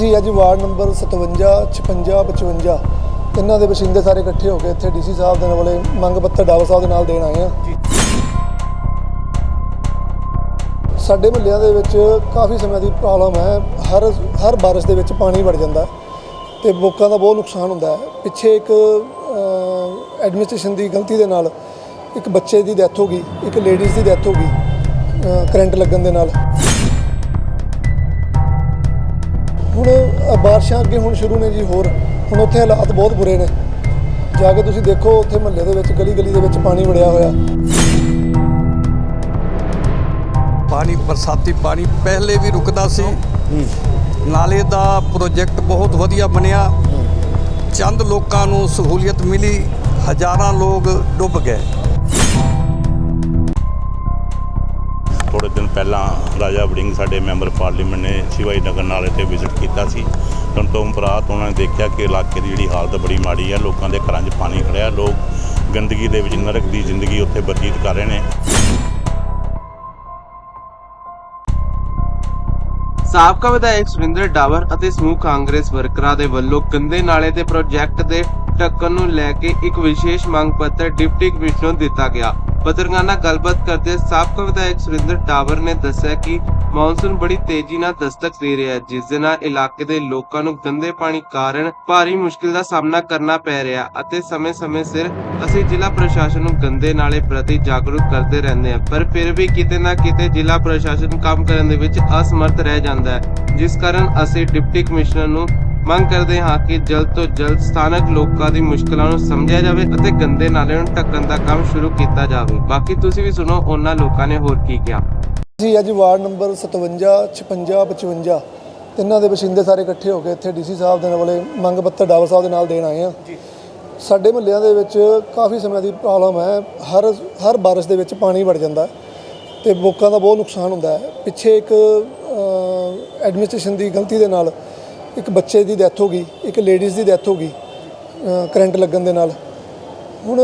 ਜੀ ਅੱਜ ward number 57 56 55 ਇਹਨਾਂ ਦੇ ਵਸਿੰਦੇ ਸਾਰੇ ਇਕੱਠੇ ਹੋ ਕੇ ਇੱਥੇ ਡੀਸੀ ਸਾਹਿਬ ਦੇ ਨਾਲੇ ਮੰਗ ਪੱਤਰ ਡਾਵਰ ਸਾਹਿਬ ਦੇ ਨਾਲ ਦੇਣ ਆਏ ਆ ਸਾਡੇ ਮੁਹੱਲਿਆਂ ਦੇ ਵਿੱਚ ਕਾਫੀ ਸਮੇਂ ਦੀ ਪ੍ਰੋਬਲਮ ਹੈ। ਹਰ ਹਰ ਬਾਰਿਸ਼ ਦੇ ਵਿੱਚ ਪਾਣੀ ਵੜ ਜਾਂਦਾ ਤੇ ਲੋਕਾਂ ਦਾ ਬਹੁਤ ਨੁਕਸਾਨ ਹੁੰਦਾ ਹੈ। ਪਿੱਛੇ ਇੱਕ ਐਡਮਿਨਿਸਟ੍ਰੇਸ਼ਨ ਦੀ ਗਲਤੀ ਦੇ ਨਾਲ ਇੱਕ ਬੱਚੇ ਦੀ ਡੈਥ ਹੋ ਗਈ ਇੱਕ ਲੇਡੀਜ਼ ਦੀ ਡੈਥ ਹੋ ਗਈ ਕਰੰਟ ਲੱਗਣ ਦੇ ਨਾਲ। ਹੁਣ ਬਾਰਿਸ਼ਾਂ ਅੱਗੇ ਹੁਣ ਸ਼ੁਰੂ ਨੇ ਜੀ ਹੋਰ ਹੁਣ ਉੱਥੇ ਹਾਲਾਤ ਬਹੁਤ ਬੁਰੇ ਨੇ। ਜਾ ਕੇ ਤੁਸੀਂ ਦੇਖੋ ਉੱਥੇ ਮਹੱਲੇ ਦੇ ਵਿੱਚ ਗਲੀ ਗਲੀ ਦੇ ਵਿੱਚ ਪਾਣੀ ਵੜਿਆ ਹੋਇਆ। ਪਾਣੀ ਬਰਸਾਤੀ ਪਾਣੀ ਪਹਿਲੇ ਵੀ ਰੁਕਦਾ ਸੀ। ਨਾਲੇ ਦਾ ਪ੍ਰੋਜੈਕਟ ਬਹੁਤ ਵਧੀਆ ਬਣਿਆ। ਚੰਦ ਲੋਕਾਂ ਨੂੰ ਸਹੂਲੀਅਤ ਮਿਲੀ। ਹਜ਼ਾਰਾਂ ਲੋਕ ਡੁੱਬ ਗਏ। ਥੋੜੇ ਦਿਨ ਪਹਿਲਾਂ ਰਾਜਾ ਵੜਿੰਗ ਸਾਡੇ ਮੈਂਬਰ ਪਾਰਲੀਮੈਂਟ ਨੇ ਸ਼ਿਵਾਈ ਨਗਰ ਨਾਲੇ ਤੇ ਵਿਜ਼ਿਟ ਕੀਤਾ ਸੀ। ਤੋਂ ਤੋਂ ਉਪਰੰਤ ਉਹਨਾਂ ਨੇ ਦੇਖਿਆ ਕਿ ਇਲਾਕੇ ਦੀ ਜਿਹੜੀ ਹਾਲਤ ਬੜੀ ਮਾੜੀ ਹੈ ਲੋਕਾਂ ਦੇ ਘਰਾਂ 'ਚ ਪਾਣੀ ਖੜਿਆ, ਲੋਕ ਗੰਦਗੀ ਦੇ ਵਿੱਚ ਨਰਕ ਦੀ ਜ਼ਿੰਦਗੀ ਉੱਥੇ ਬਤੀਤ ਕਰ ਰਹੇ ਨੇ। ਸਾਬਕਾ ਵਿਧਾਇਕ ਸੁਰਿੰਦਰ ਡਾਵਰ ਅਤੇ ਸਮੂਹ ਕਾਂਗਰਸ ਵਰਕਰਾਂ ਦੇ ਵੱਲੋਂ ਗੰਦੇ ਨਾਲੇ ਦੇ ਪ੍ਰੋਜੈਕਟ ਦੇ ਢੱਕਣ ਨੂੰ ਲੈ ਕੇ ਇੱਕ ਵਿਸ਼ੇਸ਼ ਮੰਗ ਪੱਤਰ ਡਿਪਟੀ ਕਮਿਸ਼ਨਰ ਨੂੰ ਦਿੱਤਾ ਗਿਆ। ਪੱਤਰਕਾਰਾਂ ਨਾਲ ਗੱਲਬਾਤ ਕਰਦੇ ਸਾਬਕਾ ਵਿਧਾਇਕ ਸੁਰਿੰਦਰ ਡਾਵਰ ਨੇ ਦੱਸਿਆ ਕਿ ਮੌਨਸੂਨ ਬੜੀ ਤੇਜ਼ੀ ਨਾਲ ਦਸਤਕ ਦੇ ਰਿਹਾ ਹੈ, ਜਿਸ ਦੇ ਨਾਲ ਇਲਾਕੇ ਦੇ ਲੋਕਾਂ ਨੂੰ ਗੰਦੇ ਪਾਣੀ ਕਾਰਨ ਭਾਰੀ ਮੁਸ਼ਕਿਲ ਦਾ ਸਾਹਮਣਾ ਕਰਨਾ ਪੈ ਰਿਹਾ ਅਤੇ ਸਮੇਂ-ਸਮੇਂ ਸਿਰ ਅਸੀਂ ਜ਼ਿਲ੍ਹਾ ਪ੍ਰਸ਼ਾਸਨ ਨੂੰ ਗੰਦੇ ਨਾਲੇ ਪ੍ਰਤੀ ਜਾਗਰੂਕ ਕਰਦੇ ਰਹਿੰਦੇ ਹਾਂ। ਪਰ ਫਿਰ ਵੀ ਕਿਤੇ ਨਾ ਕਿਤੇ ਜ਼ਿਲ੍ਹਾ ਪ੍ਰਸ਼ਾਸਨ ਕੰਮ ਕਰਨ ਦੇ ਵਿੱਚ ਅਸਮਰਥ ਰਹਿ ਜਾਂਦਾ ਹੈ, ਜਿਸ ਕਾਰਨ ਅਸੀਂ ਡਿਪਟੀ ਕਮਿਸ਼ਨਰ ਨੂੰ ਮੰਗ ਕਰਦੇ ਹਾਂ ਕਿ ਜਲਦ ਤੋਂ ਜਲਦ ਸਥਾਨਕ ਲੋਕਾਂ ਦੀ ਮੁਸ਼ਕਲਾਂ ਨੂੰ ਸਮਝਿਆ ਜਾਵੇ ਅਤੇ ਗੰਦੇ ਨਾਲੇ ਨੂੰ ਢੱਕਣ ਦਾ ਕੰਮ ਸ਼ੁਰੂ ਕੀਤਾ ਜਾਵੇ। ਬਾਕੀ ਤੁਸੀਂ ਵੀ ਸੁਣੋ ਉਹਨਾਂ ਲੋਕਾਂ ਨੇ ਹੋਰ ਕੀ ਕਿਹਾ। ਜੀ ਅੱਜ ਵਾਰਡ ਨੰਬਰ 57 56 55 ਤਿੰਨਾਂ ਦੇ ਵਸਿੰਦੇ ਸਾਰੇ ਇਕੱਠੇ ਹੋ ਕੇ ਇੱਥੇ ਡੀਸੀ ਸਾਹਿਬ ਦੇ ਨਾਲੇ ਮੰਗ ਪੱਤਰ ਡਾਵਰ ਸਾਹਿਬ ਦੇ ਨਾਲ ਦੇਣ ਆਏ ਆ ਸਾਡੇ ਮੁਹੱਲਿਆਂ ਦੇ ਵਿੱਚ ਕਾਫੀ ਸਮੇਂ ਦੀ ਪ੍ਰੋਬਲਮ ਹੈ ਹਰ ਹਰ ਬਾਰਿਸ਼ ਦੇ ਵਿੱਚ ਪਾਣੀ ਵੜ ਜਾਂਦਾ ਤੇ ਲੋਕਾਂ ਦਾ ਬਹੁਤ ਨੁਕਸਾਨ ਹੁੰਦਾ ਹੈ। ਪਿੱਛੇ ਇੱਕ ਐਡਮਿਨਿਸਟ੍ਰੇਸ਼ਨ ਦੀ ਗਲਤੀ ਦੇ ਨਾਲ ਇੱਕ ਬੱਚੇ ਦੀ ਡੈਥ ਹੋ ਗਈ, ਇੱਕ ਲੇਡੀਜ਼ ਦੀ ਡੈਥ ਹੋ ਗਈ ਕਰੰਟ ਲੱਗਣ ਦੇ ਨਾਲ। ਹੁਣ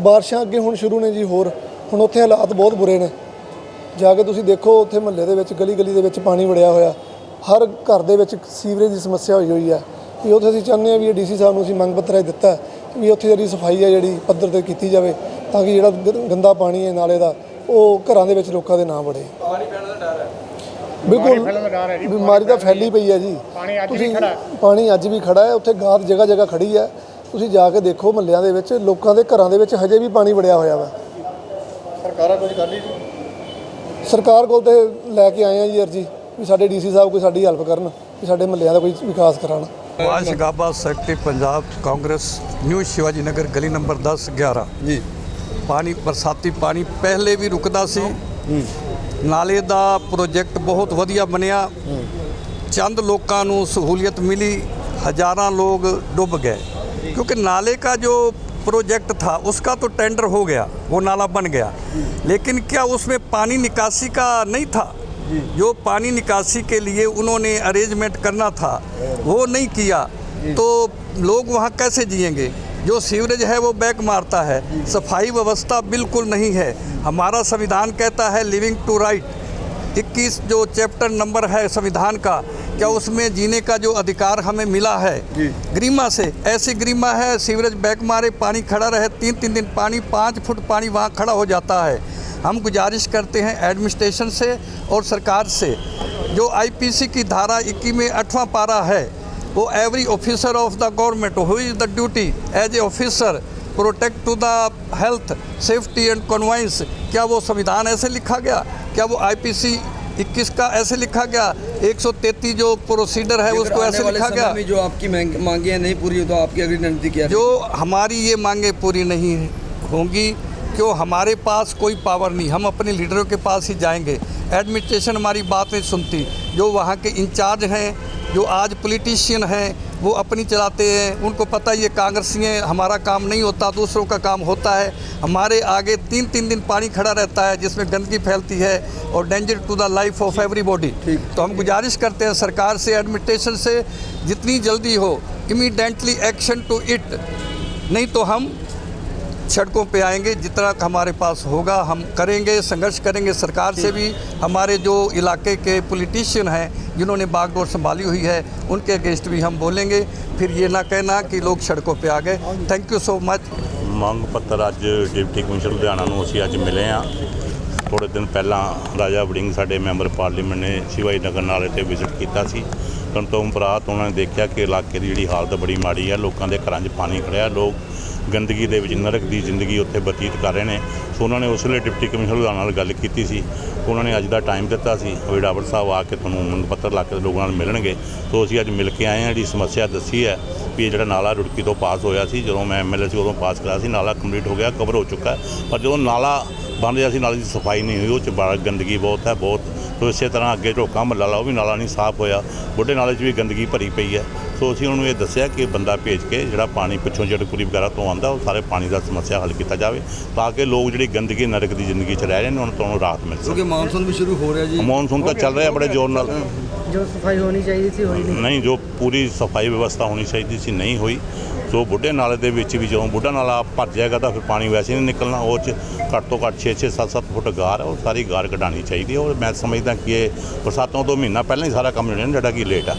ਬਾਰਿਸ਼ਾਂ ਅੱਗੇ ਹੁਣ ਸ਼ੁਰੂ ਨੇ ਜੀ ਹੋਰ, ਹੁਣ ਉੱਥੇ ਹਾਲਾਤ ਬਹੁਤ ਬੁਰੇ ਨੇ। ਜਾ ਕੇ ਤੁਸੀਂ ਦੇਖੋ ਉੱਥੇ ਮਹੱਲੇ ਦੇ ਵਿੱਚ ਗਲੀ ਗਲੀ ਦੇ ਵਿੱਚ ਪਾਣੀ ਵੜਿਆ ਹੋਇਆ। ਹਰ ਘਰ ਦੇ ਵਿੱਚ ਸੀਵਰੇਜ ਦੀ ਸਮੱਸਿਆ ਹੋਈ ਹੋਈ ਹੈ ਵੀ ਉੱਥੇ ਅਸੀਂ ਚਾਹੁੰਦੇ ਹਾਂ ਵੀ ਡੀਸੀ ਸਾਹਿਬ ਨੂੰ ਅਸੀਂ ਮੰਗ ਪੱਤਰ ਦਿੱਤਾ ਵੀ ਉੱਥੇ ਜਿਹੜੀ ਸਫ਼ਾਈ ਹੈ ਜਿਹੜੀ ਪੱਧਰ ਤੇ ਕੀਤੀ ਜਾਵੇ ਤਾਂ ਕਿ ਜਿਹੜਾ ਗ- ਗੰਦਾ ਪਾਣੀ ਹੈ ਨਾਲੇ ਦਾ, ਉਹ ਘਰਾਂ ਦੇ ਵਿੱਚ ਲੋਕਾਂ ਦੇ ਨਾ ਵੜੇ। ਪਾਣੀ ਪੈਣ ਦਾ ਬਿਲਕੁਲ। ਬਿਮਾਰੀ ਤਾਂ ਫੈਲੀ ਪਈ ਹੈ ਜੀ। ਪਾਣੀ ਅੱਜ ਵੀ ਖੜਾ ਪਾਣੀ ਅੱਜ ਵੀ ਖੜਾ ਹੈ ਉੱਥੇ ਗਾਦ ਜਗ੍ਹਾ ਜਗ੍ਹਾ ਖੜੀ ਹੈ। ਤੁਸੀਂ ਜਾ ਕੇ ਦੇਖੋ ਮਹੱਲਿਆਂ ਦੇ ਵਿੱਚ ਲੋਕਾਂ ਦੇ ਘਰਾਂ ਦੇ ਵਿੱਚ ਹਜੇ ਵੀ ਪਾਣੀ ਵੜਿਆ ਹੋਇਆ ਵਾ। ਸਰਕਾਰਾਂ ਕੁਝ ਕਰ ਲਈ ਸਰਕਾਰ ਕੋਲ ਤੇ ਲੈ ਕੇ ਆਏ ਆ ਜੀ ਅਰਜੀ ਵੀ ਸਾਡੇ ਡੀਸੀ ਸਾਹਿਬ ਕੋਈ ਸਾਡੀ ਹੈਲਪ ਕਰਨ ਵੀ ਸਾਡੇ ਮਹੱਲਿਆਂ ਦਾ ਕੋਈ ਵਿਕਾਸ ਕਰਾਉਣ। ਆਵਾਜ਼ ਗਾਬਾ ਸੈਕਟਰੀ ਪੰਜਾਬ ਕਾਂਗਰਸ ਨਿਊ ਸ਼ਿਵਾਜੀ ਨਗਰ ਗਲੀ ਨੰਬਰ 10 11 ਜੀ। ਪਾਣੀ ਬਰਸਾਤੀ ਪਾਣੀ ਪਹਿਲੇ ਵੀ ਰੁਕਦਾ ਸੀ। ਨਾਲੇ ਦਾ ਪ੍ਰੋਜੈਕਟ ਬਹੁਤ ਵਧੀਆ ਬਣਿਆ ਚੰਦ ਲੋਕਾਂ ਨੂੰ ਸਹੂਲਤ ਮਿਲੀ ਹਜ਼ਾਰਾਂ ਲੋਗ ਡੁੱਬ ਗਏ क्योंकि नाले का जो प्रोजेक्ट था उसका तो टेंडर हो गया वो नाला बन गया लेकिन क्या उसमें पानी निकासी का नहीं था जो पानी निकासी के लिए उन्होंने अरेंजमेंट करना था वो नहीं किया तो लोग वहाँ कैसे जिएंगे जो सीवरेज है वो बैक मारता है। सफ़ाई व्यवस्था बिल्कुल नहीं है। हमारा संविधान कहता है लिविंग टू राइट। 21 जो चैप्टर नंबर है संविधान का क्या उसमें जीने का जो अधिकार हमें मिला है? ग्रीमा से ऐसी ग्रीमा है सीवरेज बैक मारे पानी खड़ा रहे तीन तीन दिन पानी पाँच फुट पानी वहाँ खड़ा हो जाता है। हम गुजारिश करते हैं एडमिनिस्ट्रेशन से और सरकार से। जो आईपीसी की धारा इक्की में अठवां पारा है वो every officer of the government who is the duty as a officer protect to the health safety and convince क्या वो संविधान ऐसे लिखा गया? क्या वो आईपीसी 21 का ऐसे लिखा गया? 133 जो प्रोसीडर है उसको ऐसे लिखा गया। जो आपकी मांग- नहीं पूरी हो तो आपकी अगली रणनीति क्या जो हमारी ये मांगे पूरी नहीं होंगी। क्यों हमारे पास कोई पावर नहीं हम अपने लीडरों के पास ही जाएँगे। एडमिनिस्ट्रेशन हमारी बात नहीं सुनती। जो वहाँ के इंचार्ज हैं जो आज पॉलिटिशियन हैं वो अपनी चलाते हैं। उनको पता ये कांग्रेसी हैं हमारा काम नहीं होता दूसरों का काम होता है। हमारे आगे तीन तीन दिन पानी खड़ा रहता है जिसमें गंदगी फैलती है और danger to the life of everybody तो हम गुजारिश करते हैं सरकार से एडमिनिस्ट्रेशन से जितनी जल्दी हो इमीडेंटली एक्शन टू इट नहीं तो हम सड़कों पे आएंगे जितना हमारे पास होगा हम करेंगे संघर्ष करेंगे सरकार से भी हमारे जो इलाके के पॉलिटिशियन हैं जिन्होंने बागडोर संभाली हुई है उनके अगेंस्ट भी हम बोलेंगे फिर ये ना कहना कि लोग सड़कों पे आ गए थैंक यू सो मच ਮੰਗ ਪੱਤਰ ਅੱਜ ਡਿਪਟੀ ਕਮਿਸ਼ਨਰ ਲੁਧਿਆਣਾ ਨੂੰ ਅਸੀਂ ਅੱਜ ਮਿਲੇ ਆ ਥੋੜੇ ਦਿਨ ਪਹਿਲਾਂ ਰਾਜਾ ਵੜਿੰਗ ਸਾਡੇ ਮੈਂਬਰ ਪਾਰਲੀਮੈਂਟ ਨੇ ਸ਼ਿਵਾਈ ਨਗਰ ਨਾਲੇ ਤੇ ਵਿਜ਼ਿਟ ਕੀਤਾ ਸੀ ਤਾਂ ਤੋਂ ਉਪਰਾਤ ਉਹਨਾਂ ਨੇ ਦੇਖਿਆ ਕਿ ਇਲਾਕੇ ਦੀ ਜਿਹੜੀ ਹਾਲਤ ਬੜੀ ਮਾੜੀ ਹੈ ਲੋਕਾਂ ਦੇ ਘਰਾਂ 'ਚ ਪਾਣੀ ਖੜਿਆ, ਲੋਕ ਗੰਦਗੀ ਦੇ ਵਿੱਚ ਨਰਕ ਦੀ ਜ਼ਿੰਦਗੀ ਉੱਥੇ ਬਤੀਤ ਕਰ ਰਹੇ ਨੇ। ਸੋ ਉਹਨਾਂ ਨੇ ਉਸ ਵੇਲੇ ਡਿਪਟੀ ਕਮਿਸ਼ਨਰ ਲੁਧਿਆਣਾ ਨਾਲ ਗੱਲ ਕੀਤੀ ਸੀ। ਉਹਨਾਂ ਨੇ ਅੱਜ ਦਾ ਟਾਈਮ ਦਿੱਤਾ ਸੀ। ਵੀ ਡਾਕਟਰ ਸਾਹਿਬ ਆ ਕੇ ਤੁਹਾਨੂੰ ਮੰਗ ਪੱਤਰ ਲਾ ਕੇ ਲੋਕਾਂ ਨਾਲ ਮਿਲਣਗੇ। ਸੋ ਅਸੀਂ ਅੱਜ ਮਿਲ ਕੇ ਆਏ ਹਾਂ। ਜਿਹੜੀ ਸਮੱਸਿਆ ਦੱਸੀ ਹੈ ਵੀ ਇਹ ਜਿਹੜਾ ਨਾਲਾ ਰੁੜਕੀ ਤੋਂ ਪਾਸ ਹੋਇਆ ਸੀ, ਜਦੋਂ ਮੈਂ ਐਮਐਲਏ ਸੀ ਉਦੋਂ ਪਾਸ ਕਰਾਇਆ ਸੀ, ਨਾਲਾ ਕੰਪਲੀਟ ਹੋ ਗਿਆ, ਕਵਰ ਹੋ ਚੁੱਕਾ ਪਰ ਜਦੋਂ ਨਾਲਾ ਬਣ ਰਿਹਾ ਸੀ, ਨਾਲੇ ਦੀ ਸਫ਼ਾਈ ਨਹੀਂ ਹੋਈ, ਉਹ ਚ ਬੜਾ ਗੰਦਗੀ ਬਹੁਤ ਹੈ, ਬਹੁਤ ਸੋ ਇਸੇ ਤਰ੍ਹਾਂ ਅੱਗੇ ਢੋਕਾ ਮਹੱਲਾ ਲਾ ਉਹ ਵੀ ਨਾਲਾ ਨਹੀਂ ਸਾਫ਼ ਹੋਇਆ। ਬੁੱਢੇ ਨਾਲੇ 'ਚ ਵੀ ਗੰਦਗੀ ਭਰੀ ਪਈ ਹੈ। ਸੋ ਅਸੀਂ ਉਹਨੂੰ ਇਹ ਦੱਸਿਆ ਕਿ ਬੰਦਾ ਭੇਜ ਕੇ ਜਿਹੜਾ ਪਾਣੀ ਪਿੱਛੋਂ ਜਿਹੜਾ ਕੁਰੀ ਵਗੈਰਾ ਤੋਂ ਆਉਂਦਾ ਉਹ ਸਾਰੇ ਪਾਣੀ ਦਾ ਸਮੱਸਿਆ ਹੱਲ ਕੀਤਾ ਜਾਵੇ ਤਾਂ ਕਿ ਲੋਕ ਜਿਹੜੀ ਗੰਦਗੀ ਨਰਕ ਦੀ ਜ਼ਿੰਦਗੀ 'ਚ ਰਹਿ ਰਹੇ ਨੇ ਉਹਨਾਂ ਤੋਂ ਰਾਹਤ ਮਿਲ ਸਕੇ। ਮੌਨਸੂਨ ਵੀ ਸ਼ੁਰੂ ਹੋ ਰਿਹਾ ਜੀ। ਮੌਨਸੂਨ ਤਾਂ ਚੱਲ ਰਿਹਾ ਬੜੇ ਜ਼ੋਰ ਨਾਲ। ਜੋ ਸਫ਼ਾਈ ਹੋਣੀ ਚਾਹੀਦੀ ਸੀ ਹੋਈ ਨਹੀਂ। ਨਹੀਂ ਜੋ ਪੂਰੀ ਸਫ਼ਾਈ ਵਿਵਸਥਾ ਹੋਣੀ ਚਾਹੀਦੀ ਸੀ ਨਹੀਂ ਹੋਈ। ਸੋ ਬੁੱਢੇ ਨਾਲੇ ਦੇ ਵਿੱਚ ਵੀ ਜਦੋਂ ਬੁੱਢਾ ਨਾਲਾ ਭਰ ਜਾਏਗਾ ਤਾਂ ਫਿਰ ਪਾਣੀ ਵੈਸੇ ਨਹੀਂ ਨਿਕਲਣਾ, ਉਹ 'ਚ ਘੱਟ ਤੋਂ ਘੱਟ 6-6 7-7 ਫੁੱਟ ਗਾਰ ਉਹ ਸਾਰੀ ਗਾਰ ਕਢਾਣੀ ਚਾਹੀਦੀ ਹੈ ਔਰ ਮੈਂ ਸਮਝਦਾ ਕਿ ਇਹ ਬਰਸਾਤਾਂ ਤੋਂ ਮਹੀਨਾ ਪਹਿਲਾਂ ਹੀ ਸਾਰਾ ਕੰਮ ਜਿਹੜਾ ਜਿਹੜਾ ਕਿ ਲੇਟ ਆ।